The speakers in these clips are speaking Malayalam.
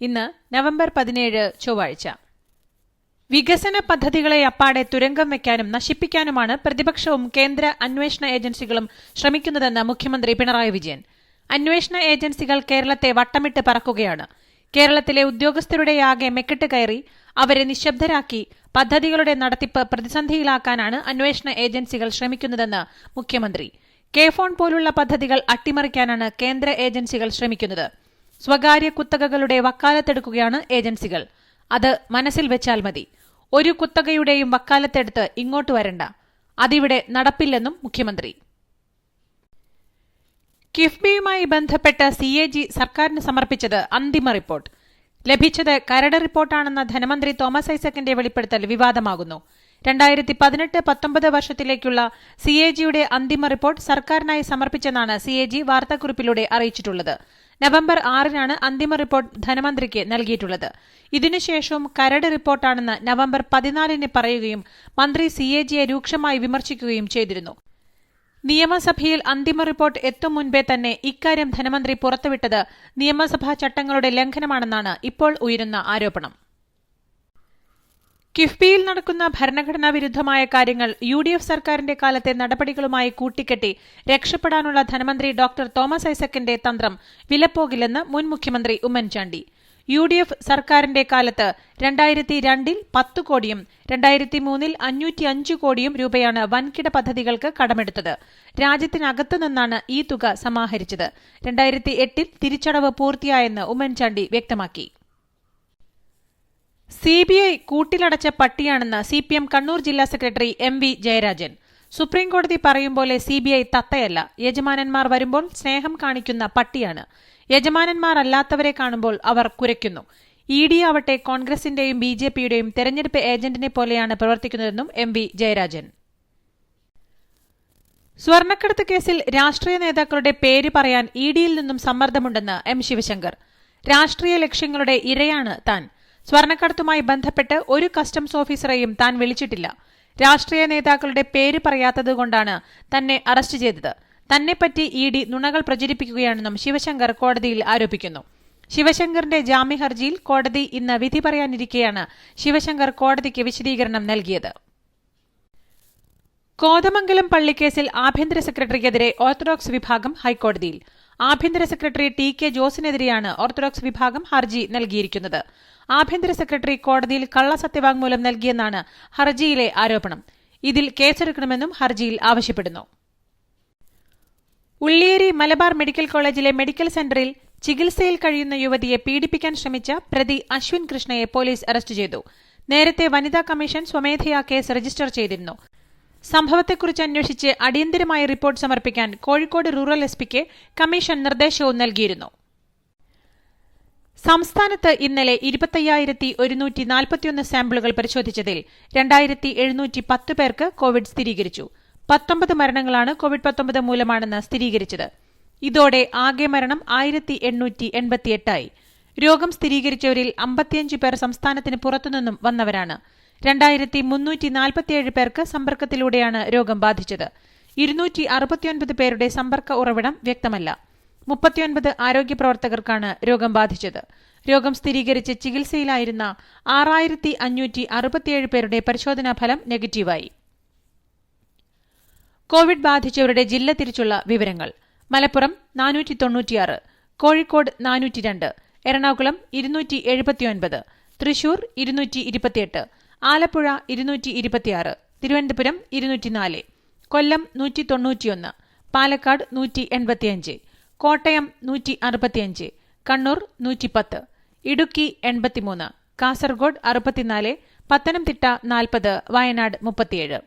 ഇന്ന് നവംബർ പതിനേഴ് ചൊവ്വാഴ്ച. വികസന പദ്ധതികളെ അപ്പാടെ തുരങ്കം വെക്കാനും നശിപ്പിക്കാനുമാണ് പ്രതിപക്ഷവും കേന്ദ്ര അന്വേഷണ ഏജൻസികളും ശ്രമിക്കുന്നതെന്ന് മുഖ്യമന്ത്രി പിണറായി വിജയൻ. അന്വേഷണ ഏജൻസികൾ കേരളത്തെ വട്ടമിട്ട് പറക്കുകയാണ്. കേരളത്തിലെ ഉദ്യോഗസ്ഥരുടെയാകെ മെക്കിട്ട് കയറി അവരെ നിശബ്ദരാക്കി പദ്ധതികളുടെ നടത്തിപ്പ് പ്രതിസന്ധിയിലാക്കാനാണ് അന്വേഷണ ഏജൻസികൾ ശ്രമിക്കുന്നതെന്ന് മുഖ്യമന്ത്രി. കെ ഫോൺ പോലുള്ള പദ്ധതികൾ അട്ടിമറിക്കാനാണ് കേന്ദ്ര ഏജൻസികൾ ശ്രമിക്കുന്നത്. സ്വകാര്യ കുത്തകകളുടെ വക്കാലത്തെടുക്കുകയാണ് ഏജൻസികൾ. അത് മനസ്സിൽ വെച്ചാൽ മതി. ഒരു കുത്തകയുടെയും വക്കാലത്തെടുത്ത് ഇങ്ങോട്ട് വരണ്ട. അതിവിടെ നടപ്പില്ലെന്നും മുഖ്യമന്ത്രി. കിഫ്ബിയുമായി ബന്ധപ്പെട്ട് സി എ ജി സർക്കാരിന് സമർപ്പിച്ചത് അന്തിമ റിപ്പോർട്ട്. ലഭിച്ചത് കരട് റിപ്പോർട്ടാണെന്ന ധനമന്ത്രി തോമസ് ഐസക്കിന്റെ വെളിപ്പെടുത്തൽ വിവാദമാകുന്നു. രണ്ടായിരത്തി പതിനെട്ട് പത്തൊമ്പത് വർഷത്തിലേക്കുള്ള സി എ ജിയുടെ അന്തിമ റിപ്പോർട്ട് സർക്കാരിനായി സമർപ്പിച്ചെന്നാണ് സി എ ജി വാർത്താക്കുറിപ്പിലൂടെ അറിയിച്ചിട്ടുള്ളത്. നവംബർ ആറിനാണ് അന്തിമ റിപ്പോർട്ട് ധനമന്ത്രിക്ക് നൽകിയിട്ടുള്ളത്. ഇതിനുശേഷവും കരട് റിപ്പോർട്ടാണെന്ന് നവംബർ പതിനാലിന് പറയുകയും മന്ത്രി സി എ ജിയെ രൂക്ഷമായി വിമർശിക്കുകയും ചെയ്തിരുന്നു. നിയമസഭയിൽ അന്തിമ റിപ്പോർട്ട് എത്തും മുൻപേ തന്നെ ഇക്കാര്യം ധനമന്ത്രി പുറത്തുവിട്ടത് നിയമസഭാ ചട്ടങ്ങളുടെ ലംഘനമാണെന്നാണ് ഇപ്പോൾ ഉയരുന്ന ആരോപണം. കിഫ്ബിയിൽ നടക്കുന്ന ഭരണഘടനാ വിരുദ്ധമായ കാര്യങ്ങൾ യു ഡി എഫ് സർക്കാരിന്റെ കാലത്തെ നടപടികളുമായി കൂട്ടിക്കെട്ടി രക്ഷപ്പെടാനുള്ള ധനമന്ത്രി ഡോക്ടർ തോമസ് ഐസക്കിന്റെ തന്ത്രം വിലപ്പോകില്ലെന്ന് മുൻ മുഖ്യമന്ത്രി ഉമ്മൻചാണ്ടി. യു ഡി എഫ് സർക്കാരിന്റെ കാലത്ത് രണ്ടായിരത്തി രണ്ടിൽ പത്ത് കോടിയും രണ്ടായിരത്തി മൂന്നിൽ അഞ്ഞൂറ്റി അഞ്ച് കോടിയും രൂപയാണ് വൻകിട പദ്ധതികൾക്ക് കടമെടുത്തത്. രാജ്യത്തിനകത്തു നിന്നാണ് ഈ തുക സമാഹരിച്ചത്. രണ്ടായിരത്തി എട്ടിൽ തിരിച്ചടവ് പൂർത്തിയായെന്ന് ഉമ്മൻചാണ്ടി വ്യക്തമാക്കി. സി ബി ഐ കൂട്ടിലടച്ച പട്ടിയാണെന്ന് സി പി എം കണ്ണൂർ ജില്ലാ സെക്രട്ടറി എം വി ജയരാജൻ. സുപ്രീംകോടതി പറയും പോലെ സി ബി ഐ തത്തയല്ല. യജമാനന്മാർ വരുമ്പോൾ സ്നേഹം കാണിക്കുന്ന പട്ടിയാണ്. യജമാനന്മാർ അല്ലാത്തവരെ കാണുമ്പോൾ അവർ കുരയ്ക്കുന്നു. ഇ ഡി ആവട്ടെ കോൺഗ്രസിന്റെയും ബി ജെ പിയുടെയും തെരഞ്ഞെടുപ്പ് ഏജന്റിനെ പോലെയാണ് പ്രവർത്തിക്കുന്നതെന്നും എം വി ജയരാജൻ. സ്വർണക്കടത്ത് കേസിൽ രാഷ്ട്രീയ നേതാക്കളുടെ പേര് പറയാൻ ഇ ഡിയിൽ നിന്നും സമ്മർദ്ദമുണ്ടെന്ന് എം ശിവശങ്കർ. രാഷ്ട്രീയ ലക്ഷ്യങ്ങളുടെ ഇരയാണ് താൻ. സ്വർണക്കടത്തുമായി ബന്ധപ്പെട്ട് ഒരു കസ്റ്റംസ് ഓഫീസറെയും താൻ വിളിച്ചിട്ടില്ല. രാഷ്ട്രീയ നേതാക്കളുടെ പേര് പറയാത്തതുകൊണ്ടാണ് തന്നെ അറസ്റ്റ് ചെയ്തത്. തന്നെപ്പറ്റി ഇ ഡി നുണകൾ പ്രചരിപ്പിക്കുകയാണെന്നും ശിവശങ്കർ കോടതിയിൽ ആരോപിക്കുന്നു. ശിവശങ്കറിന്റെ ജാമ്യ ഹർജിയിൽ കോടതി ഇന്ന് വിധി പറയാനിരിക്കെയാണ് ശിവശങ്കർ കോടതിക്ക് വിശദീകരണം നൽകിയത്. കോതമംഗലം പള്ളിക്കേസിൽ ആഭ്യന്തര സെക്രട്ടറിക്കെതിരെ ഓർത്തഡോക്സ് വിഭാഗം ഹൈക്കോടതിയിൽ. ആഭ്യന്തര സെക്രട്ടറി ടി കെ ജോസിനെതിരെയാണ് ഓർത്തഡോക്സ് വിഭാഗം ഹർജി നൽകിയിരിക്കുന്നത്. ആഭ്യന്തര സെക്രട്ടറി കോടതിയിൽ കള്ളസത്യവാങ്മൂലം നൽകിയെന്നാണ് ഹർജിയിലെ ആരോപണം. ഇതിൽ കേസെടുക്കണമെന്നും ഹർജിയിൽ ആവശ്യപ്പെടുന്നു. ഉള്ളിയേരി മലബാർ മെഡിക്കൽ കോളേജിലെ മെഡിക്കൽ സെന്ററിൽ ചികിത്സയിൽ കഴിയുന്ന യുവതിയെ പീഡിപ്പിക്കാൻ ശ്രമിച്ച പ്രതി അശ്വിൻ കൃഷ്ണയെ പോലീസ് അറസ്റ്റ് ചെയ്തു. നേരത്തെ വനിതാ കമ്മീഷൻ സ്വമേധയാ കേസ് രജിസ്റ്റർ ചെയ്തിരുന്നു. സംഭവത്തെക്കുറിച്ച് അന്വേഷിച്ച് അടിയന്തരമായ റിപ്പോർട്ട് സമർപ്പിക്കാൻ കോഴിക്കോട് റൂറൽ എസ് പിക്ക് കമ്മീഷൻ നിർദ്ദേശവും നൽകിയിരുന്നു. സംസ്ഥാനത്ത് ഇന്നലെ ഇരുപത്തയ്യായിരത്തി ഒരുന്നൂറ്റി നാൽപ്പത്തിയൊന്ന് സാമ്പിളുകൾ പരിശോധിച്ചതിൽ രണ്ടായിരത്തി എഴുന്നൂറ്റി പത്ത് പേർക്ക് കോവിഡ് സ്ഥിരീകരിച്ചു. പത്തൊമ്പത് മരണങ്ങളാണ് കോവിഡ് പത്തൊമ്പത് മൂലമാണെന്ന് സ്ഥിരീകരിച്ചത്. ഇതോടെ ആകെ മരണം ആയിരത്തി എണ്ണൂറ്റി എൺപത്തിയെട്ടായി രോഗം സ്ഥിരീകരിച്ചവരിൽ അമ്പത്തിയഞ്ച് പേർ സംസ്ഥാനത്തിന് പുറത്തുനിന്നും വന്നവരാണ്. രണ്ടായിരത്തി മുന്നൂറ്റി നാൽപ്പത്തിയേഴ് പേർക്ക് സമ്പർക്കത്തിലൂടെയാണ് രോഗം ബാധിച്ചത്. ഇരുന്നൂറ്റി അറുപത്തിയൊൻപത് പേരുടെ സമ്പർക്ക ഉറവിടം വ്യക്തമല്ല. മുപ്പത്തിയൊൻപത് ആരോഗ്യ പ്രവർത്തകർക്കാണ് രോഗം ബാധിച്ചത്. രോഗം സ്ഥിരീകരിച്ച് ചികിത്സയിലായിരുന്ന ആറായിരത്തി അഞ്ഞൂറ്റി അറുപത്തിയേഴ് പേരുടെ പരിശോധനാ ഫലം നെഗറ്റീവായി. കോവിഡ് ബാധിച്ചവരുടെ ജില്ല തിരിച്ചുള്ള വിവരങ്ങൾ. മലപ്പുറം നാനൂറ്റി തൊണ്ണൂറ്റിയാറ് കോഴിക്കോട് നാനൂറ്റി രണ്ട് എറണാകുളം ഇരുന്നൂറ്റി എഴുപത്തിയൊൻപത് തൃശൂർ ഇരുന്നൂറ്റി ഇരുപത്തിയെട്ട് ആലപ്പുഴ ഇരുന്നൂറ്റി ഇരുപത്തിയാറ് തിരുവനന്തപുരം ഇരുന്നൂറ്റിനാല് കൊല്ലം നൂറ്റി തൊണ്ണൂറ്റിയൊന്ന് പാലക്കാട് നൂറ്റി എൺപത്തിയഞ്ച് കോട്ടയം നൂറ്റി അറുപത്തിയഞ്ച് കണ്ണൂർ നൂറ്റിപ്പത്ത് ഇടുക്കി എൺപത്തിമൂന്ന് കാസർഗോഡ് അറുപത്തിനാല് പത്തനംതിട്ട നാൽപ്പത് വയനാട് മുപ്പത്തിയേഴ്.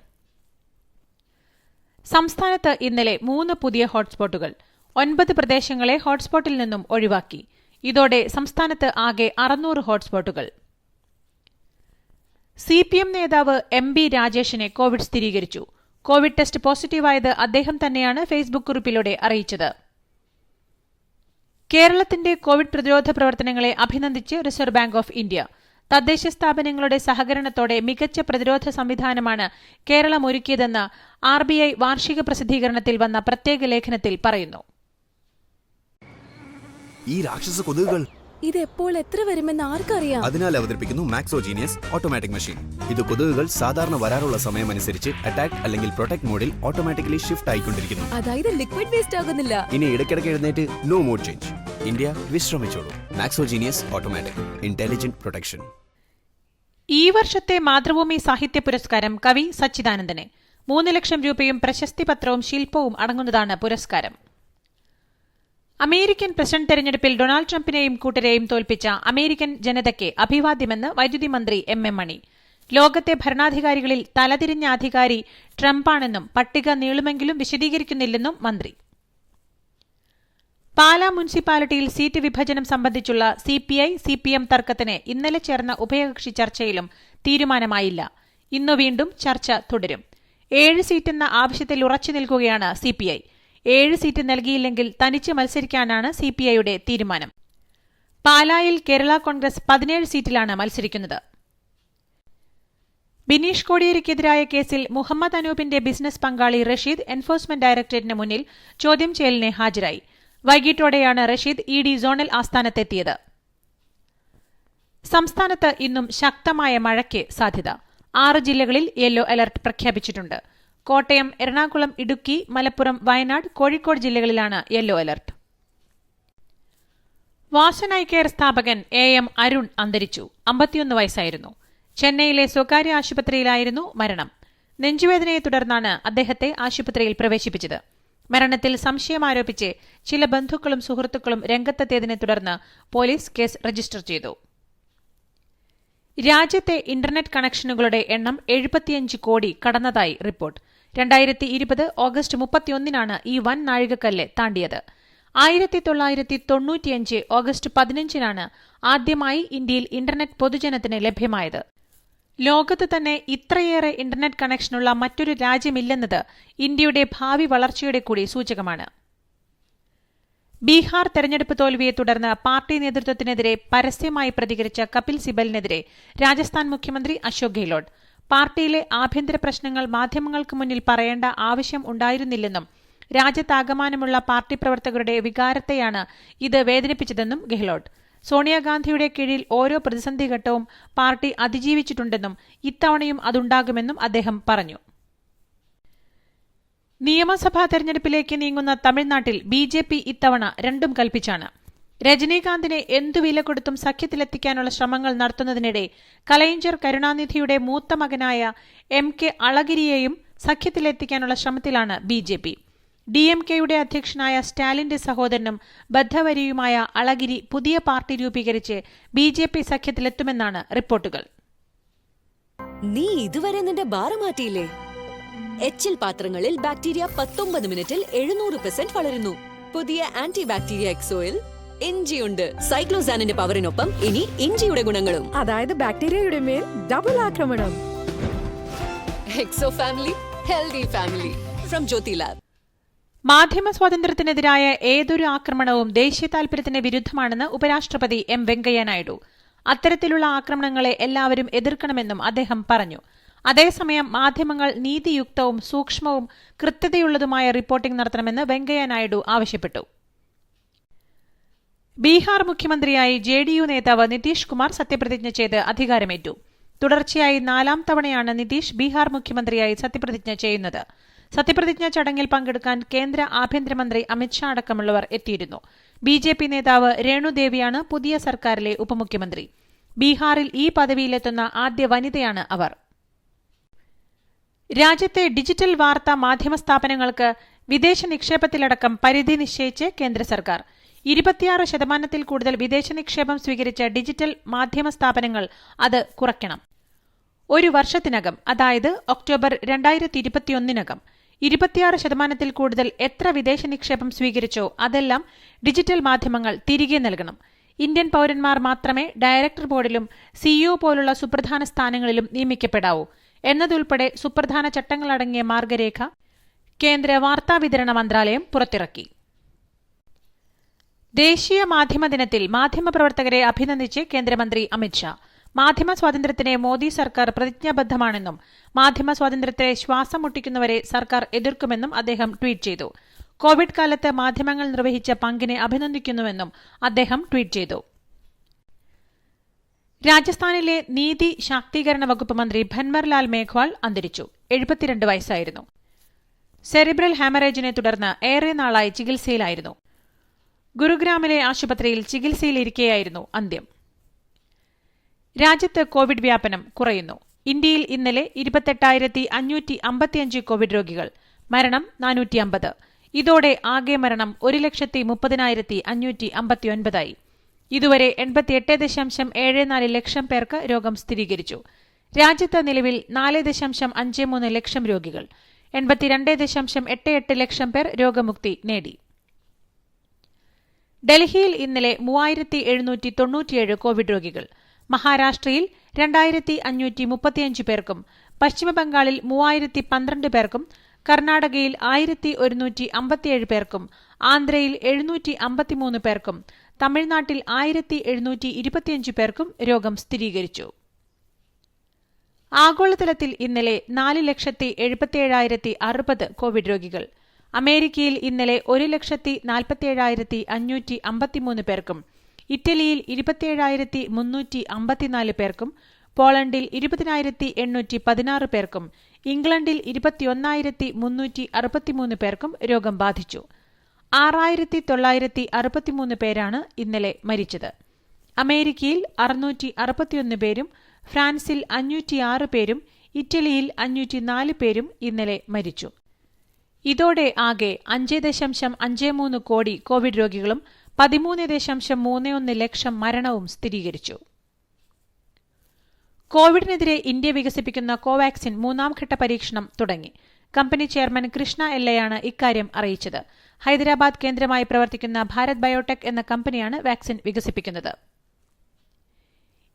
സംസ്ഥാനത്ത് ഇന്നലെ മൂന്ന് പുതിയ ഹോട്ട്സ്പോട്ടുകൾ ഒൻപത് പ്രദേശങ്ങളെ ഹോട്ട്സ്പോട്ടിൽ നിന്നും ഒഴിവാക്കി. ഇതോടെ സംസ്ഥാനത്ത് ആകെ അറുന്നൂറ് ഹോട്ട്സ്പോട്ടുകൾ. സി പി എം നേതാവ് എം ബി രാജേഷിനെ കോവിഡ് സ്ഥിരീകരിച്ചു. കോവിഡ് ടെസ്റ്റ് പോസിറ്റീവായത് അദ്ദേഹം തന്നെയാണ് ഫേസ്ബുക്ക് കുറിപ്പിലൂടെ അറിയിച്ചത്. കേരളത്തിന്റെ കോവിഡ് പ്രതിരോധ പ്രവർത്തനങ്ങളെ അഭിനന്ദിച്ച് റിസർവ് ബാങ്ക് ഓഫ് ഇന്ത്യ. തദ്ദേശ സ്ഥാപനങ്ങളുടെ സഹകരണത്തോടെ മികച്ച പ്രതിരോധ സംവിധാനമാണ് കേരളം ഒരുക്കിയതെന്ന് ആർ ബി ഐ വാർഷിക പ്രസിദ്ധീകരണത്തിൽ വന്ന പ്രത്യേക ലേഖനത്തിൽ പറയുന്നു. ഈ രാക്ഷസ കൊതുകുകൾ ഇത് എപ്പോൾ എത്ര വരുമെന്ന് ആർക്കറിയാം? അതിനാൽ അവതരിപ്പിക്കുന്നു മാക്സോജീനിയസ് ഓട്ടോമാറ്റിക് മെഷീൻ ഇത് കൊതുകുകൾ സാധാരണ വരാറുള്ള സമയമനുസരിച്ച് അറ്റാക്ക് അല്ലെങ്കിൽ പ്രൊട്ടക്ട് മോഡിൽ ഓട്ടോമാറ്റിക്കലി ഷിഫ്റ്റ് ആയിക്കൊണ്ടിരിക്കുന്നു. അതായത് ലിക്വിഡ് വേസ്റ്റ് ആകുന്നില്ല. ഇനി ഇടയ്ക്കിടയ്ക്ക് എഴുന്നേറ്റ് no mode change India വിശ്രമിച്ചോളൂ. Maxo Genius automatic intelligent protection ഈ വർഷത്തെ മാതൃഭൂമി സാഹിത്യ പുരസ്കാരം കവി സച്ചിദാനന്ദന്. മൂന്ന് ലക്ഷം രൂപയും പ്രശസ്തി പത്രവും ശില്പവും അടങ്ങുന്നതാണ് പുരസ്കാരം. അമേരിക്കൻ പ്രസിഡന്റ് തെരഞ്ഞെടുപ്പിൽ ഡൊണാൾഡ് ട്രംപിനെയും കൂട്ടരെയും തോൽപ്പിച്ച അമേരിക്കൻ ജനതയ്ക്ക് അഭിവാദ്യമെന്ന് വൈദ്യുതി മന്ത്രി എം എം മണി. ലോകത്തെ ഭരണാധികാരികളിൽ തലതിരിഞ്ഞ അധികാരി ട്രംപാണെന്നും പട്ടിക നീളുമെങ്കിലും വിശദീകരിക്കുന്നില്ലെന്നും മന്ത്രി. പാലാ മുനിസിപ്പാലിറ്റിയിൽ സീറ്റ് വിഭജനം സംബന്ധിച്ചുള്ള സിപിഐ സിപിഎം തർക്കത്തിന് ഇന്നലെ ചേർന്ന ഉഭയകക്ഷി ചർച്ചയിലും തീരുമാനമായില്ല. ഇന്നു വീണ്ടും ചർച്ച തുടരും. ഏഴ് സീറ്റെന്ന ആവശ്യത്തിൽ ഉറച്ചു നിൽക്കുകയാണ് സിപിഐ ഏഴ് സീറ്റ് നൽകിയില്ലെങ്കിൽ തനിച്ച് മത്സരിക്കാനാണ് സി പി ഐയുടെ തീരുമാനം. പാലായിൽ കേരള കോൺഗ്രസ് പതിനേഴ് സീറ്റിലാണ് മത്സരിക്കുന്നത്. ബിനീഷ് കോടിയേരിക്കെതിരായ കേസിൽ മുഹമ്മദ് അനൂപിന്റെ ബിസിനസ് പങ്കാളി റഷീദ് എൻഫോഴ്സ്മെന്റ് ഡയറക്ടറേറ്റിന് മുന്നിൽ ചോദ്യം ചെയ്യലിന് ഹാജരായി. വൈകിട്ടോടെയാണ് റഷീദ് ഇ ഡി സോണൽ ആസ്ഥാനത്തെത്തിയത്. സംസ്ഥാനത്ത് ഇന്നും ശക്തമായ മഴയ്ക്ക് സാധ്യത. ആറ് ജില്ലകളിൽ യെല്ലോ അലർട്ട് പ്രഖ്യാപിച്ചിട്ടുണ്ട്. കോട്ടയം എറണാകുളം ഇടുക്കി മലപ്പുറം വയനാട് കോഴിക്കോട് ജില്ലകളിലാണ് യെല്ലോ അലർട്ട്. വാശനൈ കെയർ സ്ഥാപകൻ എ എം അരുൺ അന്തരിച്ചു. അമ്പത്തിയൊന്ന് വയസ്സായിരുന്നു. ചെന്നൈയിലെ സ്വകാര്യ ആശുപത്രിയിലായിരുന്നു മരണം. നെഞ്ചുവേദനയെ തുടർന്നാണ് അദ്ദേഹത്തെ ആശുപത്രിയിൽ പ്രവേശിപ്പിച്ചത്. മരണത്തിൽ സംശയം ആരോപിച്ച് ചില ബന്ധുക്കളും സുഹൃത്തുക്കളും രംഗത്തെത്തിയതിനെ തുടർന്ന് പോലീസ് കേസ് രജിസ്റ്റർ ചെയ്തു. രാജ്യത്തെ ഇന്റർനെറ്റ് കണക്ഷനുകളുടെ എണ്ണം എഴുപത്തിയഞ്ച് കോടി കടന്നതായി റിപ്പോർട്ട്. രണ്ടായിരത്തി ഇരുപത് ഓഗസ്റ്റ് മുപ്പത്തിയൊന്നിനാണ് ഈ വൻ നാഴികക്കല്ല് താണ്ടിയത്. ആയിരത്തി തൊള്ളായിരത്തി തൊണ്ണൂറ്റിയഞ്ച് ഓഗസ്റ്റ് പതിനഞ്ചിനാണ് ആദ്യമായി ഇന്ത്യയിൽ ഇന്റർനെറ്റ് പൊതുജനത്തിന് ലഭ്യമായത്. ലോകത്ത് തന്നെ ഇത്രയേറെ ഇന്റർനെറ്റ് കണക്ഷനുള്ള മറ്റൊരു രാജ്യമില്ലെന്നത് ഇന്ത്യയുടെ ഭാവി വളർച്ചയുടെ കൂടി സൂചകമാണ്. ബീഹാർ തെരഞ്ഞെടുപ്പ് തോൽവിയെ തുടർന്ന് പാർട്ടി നേതൃത്വത്തിനെതിരെ പരസ്യമായി പ്രതികരിച്ച കപിൽ സിബലിനെതിരെ രാജസ്ഥാൻ മുഖ്യമന്ത്രി അശോക് ഗെഹ്ലോട്ട് പാർട്ടിയിലെ ആഭ്യന്തര പ്രശ്നങ്ങൾ മാധ്യമങ്ങൾക്ക് മുന്നിൽ പറയേണ്ട ആവശ്യം ഉണ്ടായിരുന്നില്ലെന്നും രാജ്യത്താകമാനമുള്ള പാർട്ടി പ്രവർത്തകരുടെ വികാരത്തെയാണ് ഇത് വേദനിപ്പിച്ചതെന്നും ഗെഹ്ലോട്ട്. സോണിയാഗാന്ധിയുടെ കീഴിൽ ഓരോ പ്രതിസന്ധി ഘട്ടവും പാർട്ടി അതിജീവിച്ചിട്ടുണ്ടെന്നും ഇത്തവണയും അതുണ്ടാകുമെന്നും അദ്ദേഹം പറഞ്ഞു. നിയമസഭാ തെരഞ്ഞെടുപ്പിലേക്ക് നീങ്ങുന്ന തമിഴ്നാട്ടിൽ ബിജെപി ഇത്തവണ രണ്ടും കൽപ്പിച്ചാണ്. രജനീകാന്തിനെ എന്തു വില കൊടുത്തും സഖ്യത്തിലെത്തിക്കാനുള്ള ശ്രമങ്ങൾ നടത്തുന്നതിനിടെ കലൈഞ്ചർ കരുണാനിധിയുടെ മൂത്ത മകനായ എം കെ അളഗിരിയെയും സഖ്യത്തിലെത്തിക്കാനുള്ള ശ്രമത്തിലാണ് B J P. D M കെയുടെ അധ്യക്ഷനായ സ്റ്റാലിന്റെ സഹോദരനും ബദ്ധവരിയുമായ അളഗിരി പുതിയ പാർട്ടി രൂപീകരിച്ച് ബി ജെ പി സഖ്യത്തിലെത്തുമെന്നാണ് റിപ്പോർട്ടുകൾ. നീ ഇതുവരെ നിന്റെ ബാറ് മാറ്റിയില്ലേ? എച്ചിൽ പാത്രങ്ങളിൽ ബാക്ടീരിയ പത്തൊമ്പത് മിനിറ്റിൽ എഴുന്നൂറ് പെർസെന്റ് വളരുന്നു. പുതിയ ആന്റി ബാക്ടീരിയ എക്സോയിൽ ഇഞ്ചിയുണ്ട്. സൈക്ലോസാനിന്റെ പവറിനൊപ്പം ഇനി ഇഞ്ചിയുടെ ഗുണങ്ങളും. അതായത് ബാക്ടീരിയയുടെ മേൽ ഡബിൾ ആക്രമണം. Exo family healthy family from Jyothy lab മാധ്യമ സ്വാതന്ത്ര്യത്തിനെതിരായ ഏതൊരു ആക്രമണവും ദേശീയ താൽപര്യത്തിന് വിരുദ്ധമാണെന്ന് ഉപരാഷ്ട്രപതി എം വെങ്കയ്യ നായിഡു. അത്തരത്തിലുള്ള ആക്രമണങ്ങളെ എല്ലാവരും എതിർക്കണമെന്നും അദ്ദേഹം പറഞ്ഞു. അതേസമയം മാധ്യമങ്ങൾ നീതിയുക്തവും സൂക്ഷ്മവും കൃത്യതയുള്ളതുമായ റിപ്പോർട്ടിംഗ് നടത്തണമെന്ന് വെങ്കയ്യ നായിഡു ആവശ്യപ്പെട്ടു. ബീഹാർ മുഖ്യമന്ത്രിയായി ജെ ഡി യു നേതാവ് നിതീഷ് കുമാർ സത്യപ്രതിജ്ഞ ചെയ്ത് അധികാരമേറ്റു. തുടർച്ചയായി നാലാം തവണയാണ് നിതീഷ് ബീഹാർ മുഖ്യമന്ത്രിയായി സത്യപ്രതിജ്ഞ ചെയ്യുന്നത്. സത്യപ്രതിജ്ഞ ചടങ്ങിൽ പങ്കെടുക്കാൻ കേന്ദ്ര ആഭ്യന്തരമന്ത്രി അമിത്ഷാ അടക്കമുള്ളവർ എത്തിയിരുന്നു. ബി ജെ പി നേതാവ് രേണുദേവിയാണ് പുതിയ സർക്കാരിലെ ഉപമുഖ്യമന്ത്രി. ബീഹാറിൽ ഈ പദവിയിലെത്തുന്ന ആദ്യ വനിതയാണ് അവർ. രാജ്യത്തെ ഡിജിറ്റൽ വാർത്താ മാധ്യമ സ്ഥാപനങ്ങൾക്ക് വിദേശ നിക്ഷേപത്തിലടക്കം പരിധി നിശ്ചയിച്ച് കേന്ദ്ര സർക്കാർ. ഇരുപത്തിയാറ് ശതമാനത്തിൽ കൂടുതൽ വിദേശ നിക്ഷേപം സ്വീകരിച്ച ഡിജിറ്റൽ മാധ്യമ സ്ഥാപനങ്ങൾ അത് കുറയ്ക്കണം. ഒരു വർഷത്തിനകം അതായത് ഒക്ടോബർ രണ്ടായിരത്തി ഇരുപത്തിയൊന്നിനകം ഇരുപത്തിയാറ് ശതമാനത്തിൽ കൂടുതൽ എത്ര വിദേശ നിക്ഷേപം സ്വീകരിച്ചോ അതെല്ലാം ഡിജിറ്റൽ മാധ്യമങ്ങൾ തിരികെ നൽകണം. ഇന്ത്യൻ പൌരന്മാർ മാത്രമേ ഡയറക്ടർ ബോർഡിലും സിഇഒ പോലുള്ള സുപ്രധാന സ്ഥാനങ്ങളിലും നിയമിക്കപ്പെടാവൂ. എന്നതുൾപ്പെടെ സുപ്രധാന ചട്ടങ്ങളടങ്ങിയ മാർഗരേഖ കേന്ദ്ര വാർത്താവിതരണ മന്ത്രാലയം പുറത്തിറക്കി. ദേശീയ മാധ്യമ ദിനത്തിൽ മാധ്യമ പ്രവർത്തകരെ അഭിനന്ദിച്ച് കേന്ദ്രമന്ത്രി അമിത്ഷാ മാധ്യമ സ്വാതന്ത്ര്യത്തിന് മോദി സർക്കാർ പ്രതിജ്ഞാബദ്ധമാണെന്നും മാധ്യമ സ്വാതന്ത്ര്യത്തെ ശ്വാസം മുട്ടിക്കുന്നവരെ സർക്കാർ എതിർക്കുമെന്നും അദ്ദേഹം ട്വീറ്റ് ചെയ്തു. കോവിഡ് കാലത്ത് മാധ്യമങ്ങൾ നിർവഹിച്ച പങ്കിനെ അഭിനന്ദിക്കുന്നുവെന്നും അദ്ദേഹം ട്വീറ്റ് ചെയ്തു. രാജസ്ഥാനിലെ നീതി ശാക്തീകരണ വകുപ്പ് മന്ത്രി ഭൻവർലാൽ മേഘ്വാൾ അന്തരിച്ചു. എഴുപത്തിരണ്ട് വയസ്സായിരുന്നു. സെറിബ്രൽ ഹാമറേജിനെ തുടർന്ന് ഏറെ നാളായി ചികിത്സയിലായിരുന്നു. ഗുരുഗ്രാമിലെ ആശുപത്രിയിൽ ചികിത്സയിലിരിക്കെയായിരുന്നു അന്ത്യം. രാജ്യത്ത് കോവിഡ് വ്യാപനം കുറയുന്നു. ഇന്ത്യയിൽ ഇന്നലെ ഇരുപത്തെട്ടായിരത്തി അഞ്ഞൂറ്റി അമ്പത്തിയഞ്ച് കോവിഡ് രോഗികൾ മരണം നാനൂറ്റി അമ്പത് ഇതോടെ ആകെ മരണം ഒരു ലക്ഷത്തി മുപ്പതിനായിരത്തി അഞ്ഞൂറ്റി അമ്പത്തിയൊൻപതായി ഇതുവരെ എൺപത്തിയെട്ട് ദശാംശം ഏഴ് നാല് ലക്ഷം പേർക്ക് രോഗം സ്ഥിരീകരിച്ചു. രാജ്യത്ത് നിലവിൽ നാല് ദശാംശം അഞ്ച് മൂന്ന് ലക്ഷം രോഗികൾ എൺപത്തിരണ്ട് ദശാംശം എട്ട് എട്ട് ലക്ഷം പേർ രോഗമുക്തി നേടി. ഡൽഹിയിൽ ഇന്നലെ മൂവായിരത്തി എഴുന്നൂറ്റി തൊണ്ണൂറ്റിയേഴ് കോവിഡ് രോഗികൾ. മഹാരാഷ്ട്രയിൽ രണ്ടായിരത്തി അഞ്ഞൂറ്റി മുപ്പത്തിയഞ്ച് പേർക്കും പശ്ചിമബംഗാളിൽ മൂവായിരത്തി പന്ത്രണ്ട് പേർക്കും കർണാടകയിൽ ആയിരത്തി ഒരുന്നൂറ്റി അമ്പത്തിയേഴ് പേർക്കും ആന്ധ്രയിൽ എഴുന്നൂറ്റി അമ്പത്തിമൂന്ന് പേർക്കും തമിഴ്നാട്ടിൽ ആയിരത്തി എഴുന്നൂറ്റി ഇരുപത്തിയഞ്ച് പേർക്കും രോഗം സ്ഥിരീകരിച്ചു. ആഗോളതലത്തിൽ ഇന്നലെ നാല് ലക്ഷത്തി എഴുപത്തിയേഴായിരത്തി അറുപത് കോവിഡ് രോഗികൾ. അമേരിക്കയിൽ ഇന്നലെ ഒരു ലക്ഷത്തി നാൽപ്പത്തിയേഴായിരത്തി അഞ്ഞൂറ്റി അമ്പത്തിമൂന്ന് പേർക്കും ഇറ്റലിയിൽ ഇരുപത്തിയേഴായിരത്തി മുന്നൂറ്റി അമ്പത്തിനാല് പേർക്കും പോളണ്ടിൽ ഇരുപതിനായിരത്തി എണ്ണൂറ്റി പതിനാറ് പേർക്കും ഇംഗ്ലണ്ടിൽ ഇരുപത്തിയൊന്നായിരത്തി മുന്നൂറ്റി അറുപത്തിമൂന്ന് പേർക്കും രോഗം ബാധിച്ചു. ആറായിരത്തി തൊള്ളായിരത്തി അറുപത്തിമൂന്ന് പേരാണ് ഇന്നലെ മരിച്ചത്. അമേരിക്കയിൽ അറുന്നൂറ്റി അറുപത്തിയൊന്ന് പേരും ഫ്രാൻസിൽ അഞ്ഞൂറ്റിയാറ് പേരും ഇറ്റലിയിൽ അഞ്ഞൂറ്റിനാല് പേരും ഇന്നലെ മരിച്ചു. ഇതോടെ ആകെ അഞ്ച് ദശാംശം അഞ്ച് മൂന്ന് കോടി കോവിഡ് രോഗികളും പതിമൂന്ന് ദശാംശം മൂന്ന് ഒന്ന് ലക്ഷം മരണവും സ്ഥിരീകരിച്ചു. കോവിഡിനെതിരെ ഇന്ത്യ വികസിപ്പിക്കുന്ന കോവാക്സിൻ മൂന്നാംഘട്ട പരീക്ഷണം തുടങ്ങി. കമ്പനി ചെയർമാൻ കൃഷ്ണ എല്ലയാണ് ഇക്കാര്യം അറിയിച്ചത്. ഹൈദരാബാദ് കേന്ദ്രമായി പ്രവർത്തിക്കുന്ന ഭാരത് ബയോടെക് എന്ന കമ്പനിയാണ് വാക്സിൻ വികസിപ്പിക്കുന്നത്.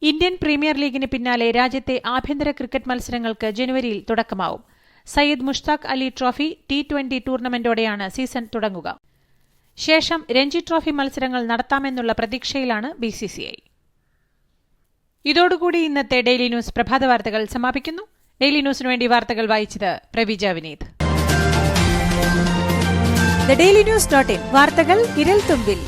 ഇന്ത്യൻ പ്രീമിയർ ലീഗിന് പിന്നാലെ രാജ്യത്തെ ആഭ്യന്തര ക്രിക്കറ്റ് മത്സരങ്ങൾക്ക് ജനുവരിയിൽ തുടക്കമാവും. Syed Mushtaq Ali trophy T twenty ടൂർണമെന്റോടെയാണ് season തുടങ്ങുക. ശേഷം രഞ്ജി ട്രോഫി മത്സരങ്ങൾ നടത്താമെന്നുള്ള പ്രതീക്ഷയിലാണ് ബിസിസിഐ ഇതോടുകൂടി ഇന്നത്തെ ഡെയിലി ന്യൂസ് പ്രഭാത വാർത്തകൾ സമാപിക്കുന്നു. ഡെയിലി ന്യൂസിനു വേണ്ടി വാർത്തകൾ വായിച്ചത് Pravija Vineeth. Daily news dot in. വാർത്തകൾ വിരൽ തുമ്പിൽ.